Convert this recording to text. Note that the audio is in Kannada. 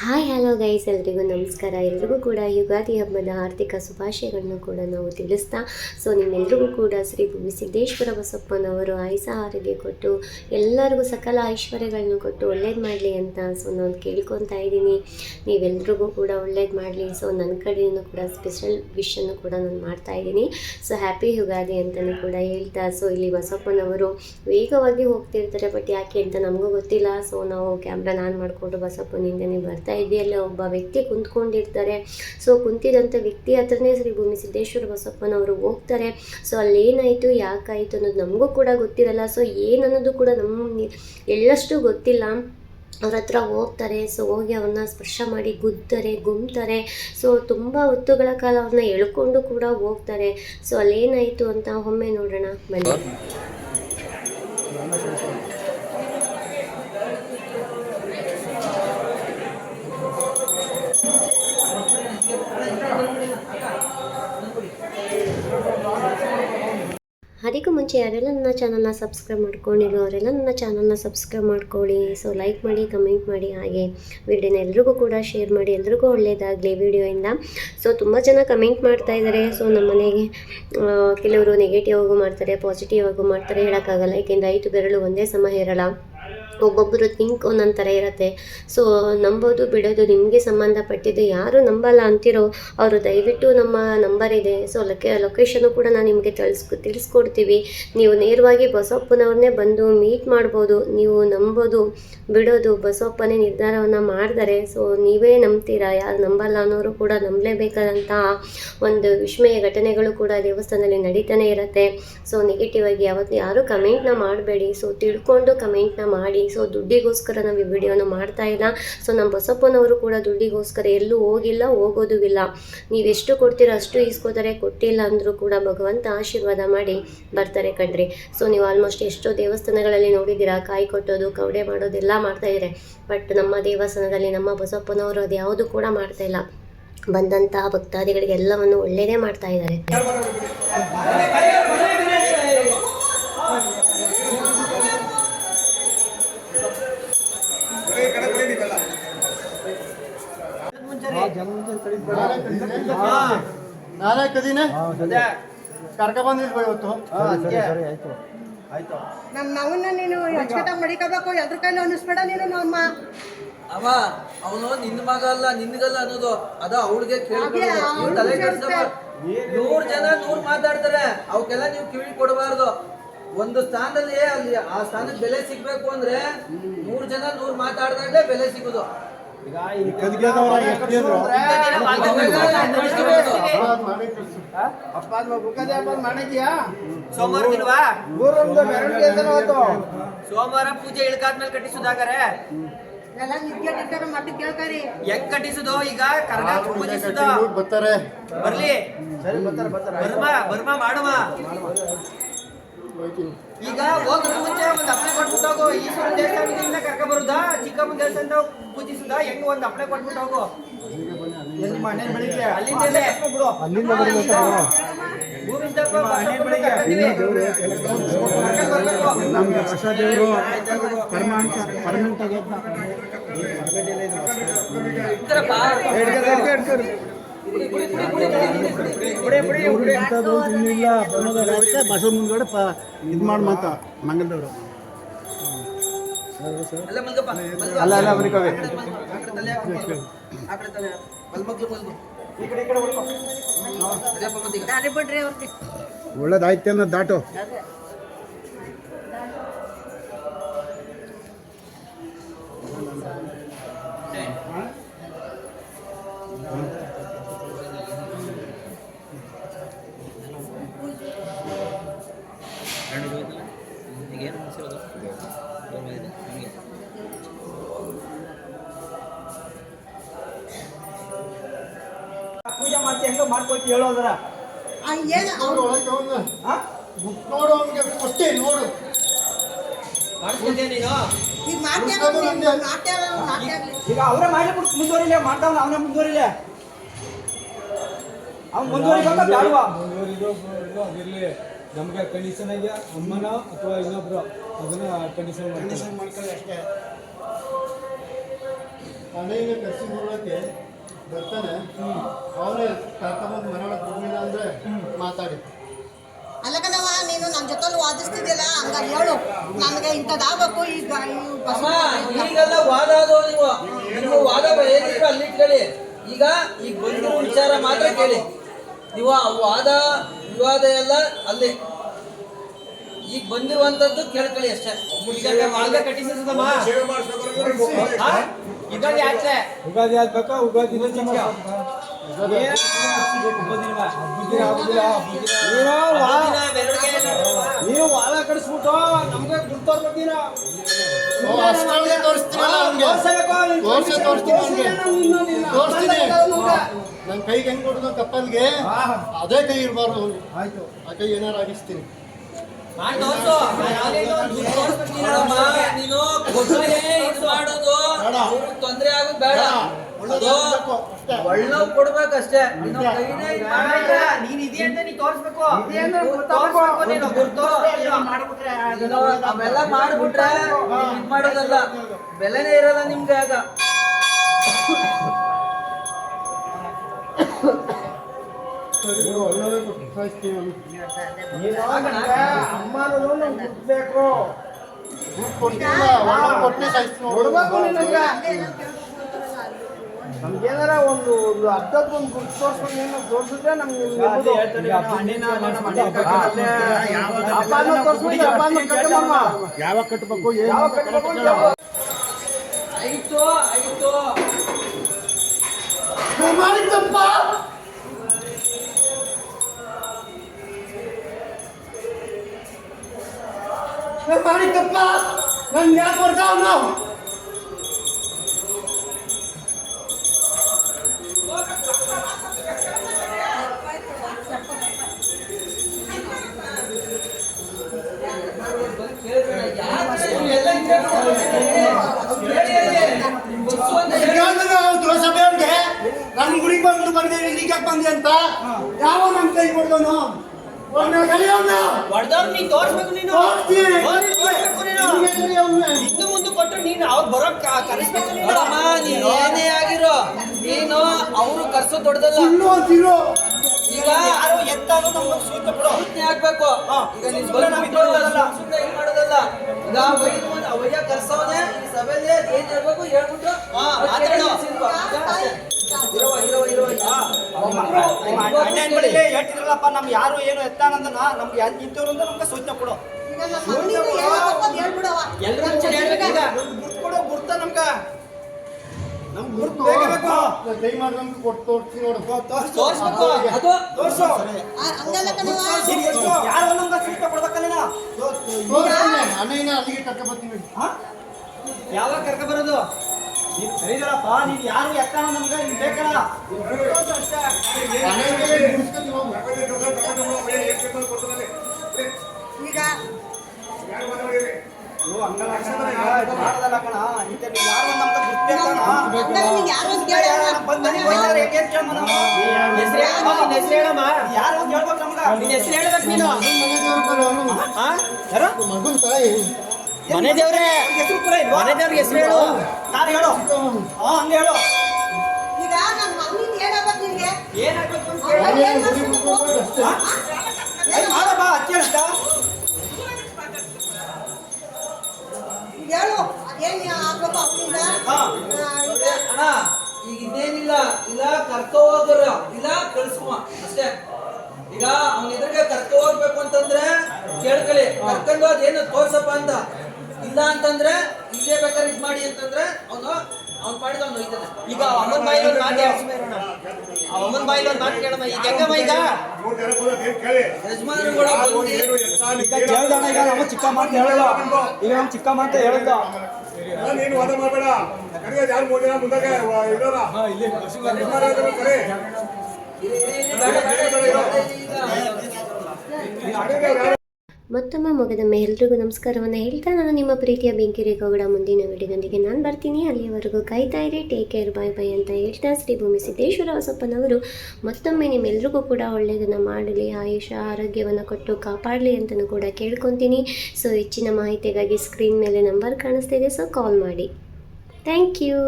ಹಾಯ್, ಹಲೋ ಗೈಸ್, ಎಲ್ರಿಗೂ ನಮಸ್ಕಾರ. ಎಲ್ರಿಗೂ ಕೂಡ ಯುಗಾದಿ ಹಬ್ಬದ ಆರ್ಥಿಕ ಶುಭಾಶಯಗಳನ್ನು ಕೂಡ ನಾವು ತಿಳಿಸ್ತಾ, ಸೊ ನಿಮ್ಮೆಲ್ರಿಗೂ ಕೂಡ ಶ್ರೀ ಸಿದ್ದೇಶ್ವರ ಬಸಪ್ಪನವರು ಆಯುಸ ಆರೋಗ್ಯ ಕೊಟ್ಟು, ಎಲ್ಲರಿಗೂ ಸಕಲ ಐಶ್ವರ್ಯಗಳನ್ನು ಕೊಟ್ಟು ಒಳ್ಳೇದು ಮಾಡಲಿ ಅಂತ, ಸೊ ನಾನು ಕೇಳ್ಕೊತಾ ಇದ್ದೀನಿ. ನೀವೆಲ್ರಿಗೂ ಕೂಡ ಒಳ್ಳೇದು ಮಾಡಲಿ. ಸೊ ನನ್ನ ಕಡೆಯೂ ಕೂಡ ಸ್ಪೆಷಲ್ ವಿಶನ್ನು ಕೂಡ ನಾನು ಮಾಡ್ತಾ ಇದ್ದೀನಿ. ಸೊ ಹ್ಯಾಪಿ ಯುಗಾದಿ ಅಂತಲೂ ಕೂಡ ಹೇಳ್ತಾ, ಸೊ ಇಲ್ಲಿ ಬಸಪ್ಪನವರು ವೇಗವಾಗಿ ಹೋಗ್ತಿರ್ತಾರೆ ಬಟ್ ಯಾಕೆ ಅಂತ ನಮಗೂ ಗೊತ್ತಿಲ್ಲ. ಸೊ ನಾವು ಕ್ಯಾಮ್ರಾ ಆನ್ ಮಾಡಿಕೊಂಡು ಬಸಪ್ಪನಿಂದನೇ ಬರ್ತಾ ಇದ್ವಿ ಅಲ್ಲಿ ಒಬ್ಬ ವ್ಯಕ್ತಿ ಕುಂತ್ಕೊಂಡಿರ್ತಾರೆ. ಸೊ ಕುಂತಿದಂಥ ವ್ಯಕ್ತಿ ಹತ್ರನೇ ಶ್ರೀ ಭೂಮಿ ಸಿದ್ದೇಶ್ವರ ಬಸಪ್ಪನವರು ಹೋಗ್ತಾರೆ. ಸೊ ಅಲ್ಲೇನಾಯಿತು, ಯಾಕಾಯಿತು ಅನ್ನೋದು ನಮಗೂ ಕೂಡ ಗೊತ್ತಿರಲ್ಲ. ಸೊ ಏನನ್ನೋದು ಕೂಡ ನಮ್ಮ ಎಳ್ಳಷ್ಟು ಗೊತ್ತಿಲ್ಲ. ಅವ್ರ ಹತ್ರ ಹೋಗ್ತಾರೆ. ಸೊ ಹೋಗಿ ಅವ್ರನ್ನ ಸ್ಪರ್ಶ ಮಾಡಿ ಗುದ್ದರೆ, ಗುಮ್ತಾರೆ. ಸೊ ತುಂಬ ಹೊತ್ತುಗಳ ಕಾಲ ಅವ್ರನ್ನ ಎಳ್ಕೊಂಡು ಕೂಡ ಹೋಗ್ತಾರೆ. ಸೊ ಅಲ್ಲೇನಾಯಿತು ಅಂತ ಒಮ್ಮೆ ನೋಡೋಣ. ಬನ್ನಿ. ಮುಂಚೆ ಯಾರೆಲ್ಲ ನನ್ನ ಚಾನಲ್ನ ಸಬ್ಸ್ಕ್ರೈಬ್ ಮಾಡ್ಕೊಂಡಿರೋ ಅವರೆಲ್ಲ ನನ್ನ ಚಾನಲ್ನ ಸಬ್ಸ್ಕ್ರೈಬ್ ಮಾಡ್ಕೊಳ್ಳಿ. ಸೊ ಲೈಕ್ ಮಾಡಿ ಕಮೆಂಟ್ ಮಾಡಿ, ಹಾಗೆ ವಿಡಿಯೋನ ಎಲ್ರಿಗೂ ಕೂಡ ಶೇರ್ ಮಾಡಿ. ಎಲ್ರಿಗೂ ಒಳ್ಳೆಯದಾಗಲಿ ವಿಡಿಯೋಯಿಂದ. ಸೊ ತುಂಬ ಜನ ಕಮೆಂಟ್ ಮಾಡ್ತಾ ಇದ್ದಾರೆ ಸೊ ನಮ್ಮ ಮನೆಗೆ ಕೆಲವರು ನೆಗೆಟಿವ್ ಆಗೂ ಮಾಡ್ತಾರೆ ಪಾಸಿಟಿವ್ ಆಗು ಮಾಡ್ತಾರೆ. ಹೇಳೋಕ್ಕಾಗಲ್ಲ. ಏಕೆಂದರೆ ಐದು ಬೆರಳು ಒಂದೇ ಸಮ ಇರಲ್ಲ ಒಬ್ಬೊಬ್ಬರು ಥಿಂಕ್ ಒಂದೊಂದು ಥರ ಇರುತ್ತೆ. ಸೊ ನಂಬೋದು ಬಿಡೋದು ನಿಮಗೆ ಸಂಬಂಧಪಟ್ಟಿದ್ದು ಯಾರು ನಂಬಲ್ಲ ಅಂತಿರೋ ಅವರು ದಯವಿಟ್ಟು ನಮ್ಮ ನಂಬರ್ ಇದೆ. ಸೊ ಲೊಕೆ ಲೊಕೇಶನು ಕೂಡ ನಾನು ನಿಮಗೆ ತಿಳಿಸ್ಕೊ, ತಿಳಿಸ್ಕೊಡ್ತೀವಿ. ನೀವು ನೇರವಾಗಿ ಬಸವಪ್ಪನವ್ರನ್ನೇ ಬಂದು ಮೀಟ್ ಮಾಡ್ಬೋದು. ನೀವು ನಂಬೋದು ಬಿಡೋದು ಬಸವಪ್ಪನೇ ನಿರ್ಧಾರವನ್ನು ಮಾಡಿದರೆ. ಸೊ ನೀವೇ ನಂಬ್ತೀರಾ? ಯಾರು ನಂಬಲ್ಲ ಅನ್ನೋರು ಕೂಡ ನಂಬಲೇಬೇಕಾದಂತಹ ಒಂದು ವಿಸ್ಮಯ ಘಟನೆಗಳು ಕೂಡ ದೇವಸ್ಥಾನದಲ್ಲಿ ನಡೀತಾನೆ ಇರುತ್ತೆ. ಸೊ ನೆಗೆಟಿವ್ ಆಗಿ ಯಾವತ್ತು ಯಾರು ಕಮೆಂಟ್ನ ಮಾಡಬೇಡಿ. ಸೊ ತಿಳ್ಕೊಂಡು ಕಮೆಂಟ್ನ ಮಾಡಿ. ಸೊ ದುಡ್ಡಿಗೋಸ್ಕರ ನಾವು ಈ ವಿಡಿಯೋನ ಮಾಡ್ತಾ ಇಲ್ಲ. ಸೊ ನಮ್ಮ ಬಸಪ್ಪನವರು ಕೂಡ ದುಡ್ಡಿಗೋಸ್ಕರ ಎಲ್ಲೂ ಹೋಗಿಲ್ಲ, ಹೋಗೋದು ಇಲ್ಲ. ನೀವೆಷ್ಟು ಕೊಡ್ತೀರೋ ಅಷ್ಟು ಈಸ್ಕೋತಾರೆ, ಕೊಟ್ಟಿಲ್ಲ ಅಂದರೂ ಕೂಡ ಭಗವಂತ ಆಶೀರ್ವಾದ ಮಾಡಿ ಬರ್ತಾರೆ ಕಣ್ರಿ. ಸೊ ನೀವು ಆಲ್ಮೋಸ್ಟ್ ಎಷ್ಟೋ ದೇವಸ್ಥಾನಗಳಲ್ಲಿ ನೋಡಿದ್ದೀರಾ, ಕಾಯಿ ಕೊಟ್ಟೋದು, ಕವಡೆ ಮಾಡೋದೆಲ್ಲ ಮಾಡ್ತಾ ಇದ್ದಾರೆ ಬಟ್ ನಮ್ಮ ದೇವಸ್ಥಾನದಲ್ಲಿ ನಮ್ಮ ಬಸಪ್ಪನವರು ಅದು ಯಾವುದು ಕೂಡ ಮಾಡ್ತಾ ಇಲ್ಲ. ಬಂದಂತಹ ಭಕ್ತಾದಿಗಳಿಗೆ ಎಲ್ಲವನ್ನು ಒಳ್ಳೆಯದೇ ಮಾಡ್ತಾ ಇದ್ದಾರೆ. ನಾನೇ ಕದೀನೆ ಕರ್ಕ ಬಂದಿಲ್ವ ಇವತ್ತು. ನಮ್ಮ ನಾವನ್ನ ನೀನು ಅಚ್ಚುಕಟ್ಟಾಗಿ ಮಡಿಕೋಬೇಕು ಎದ್ರ ಕೈಲಿ ಅನ್ನಿಸ್ಬೇಡ ನೀನು ನಮ್ಮ ಅವ ಅವನು ನಿನ್ನ ಮಗ ಅಲ್ಲ ನಿನ್ಗಲ್ಲ ಅನ್ನೋದು. ಅದ ಅವಳಿಗೆ. ನೂರ್ ಜನ ನೂರ್ ಮಾತಾಡ್ತಾರೆ. ಅವಕ್ಕೆಲ್ಲ ನೀವು ಕಿವಿ ಕೊಡಬಾರ್ದು. ಒಂದು ಸ್ಥಾನದಲ್ಲಿ ಅಲ್ಲಿ ಆ ಸ್ಥಾನಕ್ಕೆ ಬೆಲೆ ಸಿಗ್ಬೇಕು ಅಂದ್ರೆ ನೂರ್ ಜನ ನೂರ್ ಮಾತಾಡ್ದಾಗ್ಲೇ ಬೆಲೆ ಸಿಗುದು. ಸೋಮವಾರ ಪೂಜೆ ಇಳ್ಕಾದ್ಮೇಲೆ ಕಟ್ಟಿಸುದಾಗಾರೆ ಹೆಂಗ್ ಕಟ್ಟಿಸುದು ಈಗ ಕರ್ನಾಟಕ ಪೂಜಿಸುದ ಬರ್ತಾರೆ ಬರ್ಲಿ ಸರಿ ಬರ್ಮಾ ಬರ್ಮ ಬರ್ಮ ಮಾಡುವ ಈಗ ಹೋಗೋದು ಮುಂಚೆ ಒಂದು ಅಪ್ಲೈ ಕೊಟ್ಬಿಟ್ಟು ಹೋಗು ಈಶ್ವರ ಬರುದಾ ಚಿಕ್ಕಮ್ಮನ ದೇವಸ್ಥಾನದ ಪೂಜಿಸುದ ಹೆಂಗ್ ಒಂದ್ ಅಪ್ಲೈ ಕೊಟ್ಬಿಟ್ಟು ಹೋಗು ಎಲ್ಲಿ ಮನೆ ಬೆಳಿಗ್ಗೆ ಅಲ್ಲಿಂದಲೇ ಬಿಡು ಅಲ್ಲಿಂದ ಬರ್ಬೇಕಾ ಭೂಮಿಸ್ದಪ್ಪ ಬಸಪ್ಪನ ಕರ್ಕೊಂಡ್ವಿ. ಕರ್ಕೊಂಡ್ ಬರ್ಬೇಕು. ನಮ್ಗೆ ಹೊಸ ದೇವರು ಪರ್ಮನೆಂಟ್ ಪರ್ಮನೆಂಟ್ ಆಗೈತೆ ಇದ್ರಪ್ಪ. ಇಂಥದ್ದು ಇನ್ನಿಲ್ಲ ಬನ್ನೋದಲ್ಲ ಅದಕ್ಕೆ ಬಸ ಮುಂದ್ಗಡೆ ಇದ್ ಇದು ಮಾಡಿ ಮಾತ ಮಂಗಲದವರು ಅಲ್ಲ. ಅಲ್ಲ ಅಲ್ಲ ಬರೀಕವೆ ಆ ಕಡೆ ತಲೆ ಹಾಕ್ಕೊಂಡು. ಪೂಜೆ ಮಾಡ್ತಿ ಹೆಂಗ ಮಾಡ್ಕೊತಿ ಹೇಳೋದ್ರ ಆ, ಏನ್? ಅವ್ರು ನೋಡು ಅವ್ನಿಗೆ ಅಷ್ಟೇ ನೋಡು. ಮಾಡಿಸ್ಕೊಂಡ್ಯಾ ನೀನು? ಈಗ ನಾಟ್ಯ ನಾಟ್ಯ ಆಗ್ಲಿ ಈಗ ಅವರೇ ಮಾಡಿ ಮುಂದುವರಿಲೆ ಮಾಡ್ತಾವನ ಅವನೇ ಮುಂದುವರಿಲೆ. ಅವ್ನು ಮುಂದುವರಿಬೇಕ ಬೇಡವಾ ಅದಿರಲಿ. ನಮಗೆ ಕಂಡೀಷನ್ ಆಗಿ ಅಮ್ಮನ ಅಥವಾ ಇನ್ನೊಬ್ರು ಅದನ್ನ ಕಂಡೀಷನ್ ಮಾಡ್ತಾರೆ. ಮಾಡ್ಕೊಳ್ಳಿ ಅಷ್ಟೇ. ಅಣ್ಣಯ್ಯನ ಕರ್ಸಿ ನೋಡೋಕ್ಕೆ ಬರ್ತಾನೆ. ಅವನೇ ಕರ್ಕೊಂಬಂದು ಮನೆ ಒಳಗೆ ಬಿಡ್ಲಿಲ್ಲ ಅಂದ್ರೆ ಮಾತಾಡಿ. ಅಲ್ಲಕನವ ನೀನು ನನ್ನ ಜೊತೆಲಿ ವಾದಿಸ್ತಿದ್ಯಲ್ಲ ಹಂಗಾಗಿ ಹೇಳು. ನನಗೆ ಇಂಥದ್ದಾಗಬೇಕು ಈಗ ಅಮ್ಮ ಈಗೆಲ್ಲ ವಾದ ಅದು ನೀವು. ನೀವು ವಾದ ಏನಿದ್ರು ಅಲ್ಲಿ ಕೇಳಿ ಈಗ ಈಗ ಬಂದಿರೋ ವಿಚಾರ ಮಾತ್ರ ಕೇಳಿ. ನೀವು ಆ ವಾದ ವಿವಾದ ಎಲ್ಲ ಅಲ್ಲಿ. ಈಗ ಬಂದಿರುವಂತದ್ದು ಕೇಳ್ಕೊಳ್ಳಿ ಅಷ್ಟೇ. ಯುಗಾದಿ ಯಾತ್ರೆ ಉಗಾದಿ ಆಗ್ಬೇಕಾ? ವಾದ ನಮ್ಗೆ ಅಷ್ಟೊಳಗೆ ತೋರಿಸ್ತೀನಲ್ಲ ಅವ್ನಿಗೆ? ತೋರ್ಸೇ ತೋರಿಸ್ತೀನಿ ಅವ್ನಿಗೆ. ತೋರಿಸ್ತೀನಿ. ನನ್ನ ಕೈಗೆ ಹೆಂಗ್ ಕೊಡೋದು ಕಪ್ಪಲ್ಗೆ? ಅದೇ ಕೈ ಇರಬಾರ್ದು ಆಯ್ತು. ಆ ಕೈ ಏನಾರು ಆಗಿಸ್ತೀನಿ. ನೀನು. ಮಾಡೋದು. ಅವ್ರಿಗೆ ತೊಂದ್ರೆ ಆಗೋದು ಬೇಡ. ಒಳ್ಳೆವ್ ಕೊಡ್ಬೇಕಷ್ಟೇ. ನೀನು ಇದ್ ಅಂತ ನೀ ತೋರ್ಸ್ಬೇಕು. ನೀನು ಗುರ್ತು. ಅವೆಲ್ಲ ಮಾಡ್ಬಿಟ್ರೆ ಇದ್ ಮಾಡೋದಲ್ಲ. ಬೆಲೆನೇ ಇರಲ್ಲ ನಿಮ್ಗೆ ಆಗ. ಅಮ್ಮನೂ ನಮ್ಗೆ ಬೇಕು ಒಳ್ಳೆ ಕೊಟ್ಟೆ ನಮ್ಗೇನಾರ ಒಂದು ಒಂದು ಒಂದು ಗುರ್ತು ತೋರ್ಸ್ಕೊಂಡು ಏನೋ ತೋರಿಸಿದ್ರೆ ನಮ್ಗೆ ನಿಮ್ಗೆ ಯಾವಾಗ ಕಟ್ಟಬೇಕು ಯಾವಾಗ. ಆಯ್ತು ಆಯ್ತು ಮಾಡಿದ್ದಪ್ಪ ಮಾಡಿದ್ದಪ್ಪ ನನ್ ಯಾಕೆ ಬರ್ತಾವ್ ನಾವು ಸಭೆ ಅವ್ರಿಗೆ ನನ್ನ ಗುಡಿಗೆ ಬಂದು ಬಂದೆ ಈಗ ಬಂದೆ ಅಂತ? ಯಾವ ನಮ್ಮ ಕೈ ಕಲಿಯೋಣ ಹೊಡ್ದವ್ರು ನೀನ್ ತೋರ್ಸ್ಬೇಕು ನೀನು. ಇನ್ನು ಮುಂದೆ ನೀನು ಅವ್ರು ಬರೋಕ್ ಕ- ಕರೆಸ್ಬೇಕು ನೀನು. ನೋಡಮ್ಮ ನೀನ್ ಏನೇ ಆಗಿರೋ ನೀನು ಅವರು ಕರ್ಸೋ ದೊಡ್ಡದಲ್ಲ. ಈಗ ಯಾರು ಎತ್ತಾನು ನಮ್ಗೆ ಸೂಚನೆ ಆಗ್ಬೇಕು ಈಗ ನೀನು ಮಾಡೋದಲ್ಲ. ಈಗ ಕರ್ಸವನೆ ಈ ಸಭೆಯಲ್ಲಿ ಏನ್ ಹೇಳ್ಬಿಟ್ಟು ಇರುವ ಹೇಳ್ತಿದ್ರಲ್ಲಪ್ಪ ನಮ್ ಯಾರು ಏನು ಎತ್ತಾನಂದ ನಮ್ಗೆ ಇಂಥವ್ರು ಅಂತ ನಮ್ಗೆ ಸೂಚನೆ ಕೊಡು. ಹೇಳ್ಬಿಡವ ಎಲ್ರೂ ಈಗ. ಗುರ್ತು ಗುರ್ತ ನಮ್ಗ. ನಮ್ಗೆ ಗುರ್ತು ಬೇಕೇ. ಬೇಕು ಕೈ ಮಾಡ್ದಂಗೆ ಕೊಟ್ಟು ತೋರಿಸ್ತೀನಿ ನೋಡು. ತೋರ್ಸ್ಬೇಕು. ಅದು ತೋರ್ಸು. ಯಾರು ನಮ್ಗೆ ಸೂಚನೆ ಕೊಡ್ಬೇಕಲ್ಲ ನೀನು? ತೋರಿಸ್ತೀನಿ ಅಣ್ಣಯ್ಯನ ಅಲ್ಲಿಗೆ ಕರ್ಕೊಂಡ್ ಬರ್ತೀನಿ ಹಾ? ಯಾವಾಗ ಕರ್ಕ ಬರೋದು? ನೀನ್ ಸರಿದಲ್ಲಪ್ಪ ನೀನ್ ಯಾರು ಎತ್ತಾನ ನಮ್ಗೆ? ನೀನ್ ಬೇಕಲ್ಲ. ಈಗ ಯಾರು ನಮ್ಗೆ ನಿನ್ನ ಹೆಸರು ಹೇಳ್ಬೇಕು ನೀನು. ಹಾ ಯಾರು? ಮಗನ ತಾಯಿ ಮನೆ ದೇವ್ರೆ ಹೆಸರು ಕೂಡ ಇಲ್ವಾ? ಮನೆ ದೇವ್ರಿಗೆ ಹೆಸರು ಹೇಳು. ನಾನು ಹೇಳು. ಹಾ ಹಂಗೆ ಹೇಳು. ಈಗ ನನ್ನ ಮಗನಿಗೆ ಏನಾಗಬೇಕು ನಿನ್ಗೆ? ಏನಾಗಬೇಕು ಅಂತ ಹೇಳು. ಅವ್ನ್ ಏನ್ ಮಾಡಪ್ಪ ಅತ್ಯಂತ ಈಗ ಹೇಳು. ಅದೇನ್ ಆಗ್ಬೇಕು ಅವನಿಂದ? ಹಾ. ಅಣ್ಣ ಈಗ ಇನ್ನೇನಿಲ್ಲ. ಇಲ್ಲ ಕರ್ಕೊ ಇಲ್ಲ ಕಳ್ಸುವ ಅಷ್ಟೇ. ಈಗ ಅವ್ನ ಎದುರಿಗೆ ಕರ್ಕೊ ಹೋಗ್ಬೇಕು ಅಂತಂದ್ರೆ ಕೇಳ್ಕೊಳ್ಳಿ ಕರ್ಕೊಂಡು ಅದೇನು ತೋರ್ಸಪ್ಪ ಅಂತ. ಇಲ್ಲ ಅಂತಂದ್ರೆ ಇಲ್ಲೇ ಬೇಕಾದ್ರೆ ಇದ್ ಮಾಡಿ ಅಂತಂದ್ರೆ ಅವನು ಅವ್ನು ಮಾಡಿದ ಅವ್ನು ಹೋಯ್ತಾನೆ. ಈಗ ಅಮ್ಮನ ಬಾಯಿಲಿ ಒಂದು ಮಾತು ಇರೋಣ. ಆ ಅಮ್ಮನ ಬಾಯಿಲಿ ಒಂದು ಮಾತು ಕೇಳಮ್ಮ. ಈಗ ಹೆಂಗಮ್ಮ ಈಗ? ಯಜಮಾನರುಗಳು ನಮ್ಮ ಅಂತ ಹೇಳಲ್ಲ. ಈಗ ನಮ್ಮ ಚಿಕ್ಕಮ್ಮ ಅಂತ ಹೇಳಿದ್ದ ನೀನು ವಾದ ಮಾಡಬೇಡ. ಯಾರು ಮೂರು ಜನ ಮುಂದಾಗೆ ಇರೋರ ಇಲ್ಲಿ ಕರೆ. ಮತ್ತೊಮ್ಮೆ ಮುಗಿದೊಮ್ಮೆ ಎಲ್ರಿಗೂ ನಮಸ್ಕಾರವನ್ನು ಹೇಳ್ತಾ ನಾನು ನಿಮ್ಮ ಪ್ರೀತಿಯ ಬೆಂಕಿ ರೇಖಾಗೌಡ ಮುಂದಿನ ವಿಡಿಯೋದೊಂದಿಗೆ ನಾನು ಬರ್ತೀನಿ. ಅಲ್ಲಿಯವರೆಗೂ ಕಾಯ್ತಾ ಇರಿ. ಟೇಕ್ ಕೇರ್ ಬಾಯ್ ಬೈ ಅಂತ ಹೇಳ್ತಾ ಶ್ರೀ ಭೂಮಿ ಸಿದ್ದೇಶ್ವರ ಹೊಸಪ್ಪನವರು. ಮತ್ತೊಮ್ಮೆ ನಿಮ್ಮೆಲ್ರಿಗೂ ಕೂಡ ಒಳ್ಳೆಯದನ್ನು ಮಾಡಲಿ ಆಯುಷ ಆರೋಗ್ಯವನ್ನು ಕೊಟ್ಟು ಕಾಪಾಡಲಿ ಅಂತಲೂ ಕೂಡ ಕೇಳ್ಕೊತೀನಿ. ಸೊ ಹೆಚ್ಚಿನ ಮಾಹಿತಿಗಾಗಿ ಸ್ಕ್ರೀನ್ ಮೇಲೆ ನಂಬರ್ ಕಾಣಿಸ್ತಾ ಇದೆ. ಸೊ ಕಾಲ್ ಮಾಡಿ. Thank you